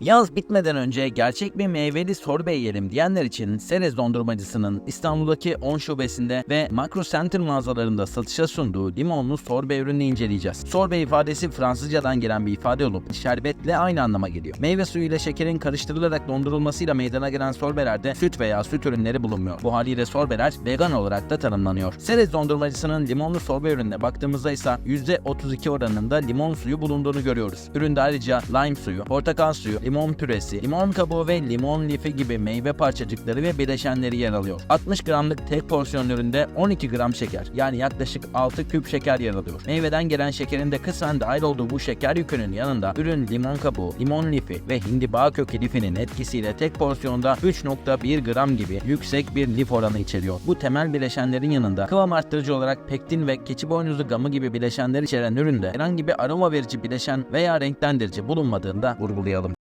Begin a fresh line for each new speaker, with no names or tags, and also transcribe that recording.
Yaz bitmeden önce gerçek bir meyveli sorbet yiyelim diyenler için Serez dondurmacısının İstanbul'daki 10 şubesinde ve Makro Center mağazalarında satışa sunduğu limonlu sorbet ürününü inceleyeceğiz. Sorbet ifadesi Fransızcadan gelen bir ifade olup şerbetle aynı anlama geliyor. Meyve suyu ile şekerin karıştırılarak dondurulmasıyla meydana gelen sorbelerde süt veya süt ürünleri bulunmuyor. Bu haliyle sorbeler vegan olarak da tanımlanıyor. Serez dondurmacısının limonlu sorbet ürününe baktığımızda ise %32 oranında limon suyu bulunduğunu görüyoruz. Üründe ayrıca lime suyu, portakal suyu, limon püresi, limon kabuğu ve limon lifi gibi meyve parçacıkları ve bileşenleri yer alıyor. 60 gramlık tek porsiyon üründe 12 gram şeker yani yaklaşık 6 küp şeker yer alıyor. Meyveden gelen şekerin de kısmen dahil olduğu bu şeker yükünün yanında ürün limon kabuğu, limon lifi ve hindiba kökü lifinin etkisiyle tek porsiyonda 3.1 gram gibi yüksek bir lif oranı içeriyor. Bu temel bileşenlerin yanında kıvam arttırıcı olarak pektin ve keçi boynuzu gamı gibi bileşenler içeren üründe herhangi bir aroma verici bileşen veya renklendirici bulunmadığını da vurgulayalım.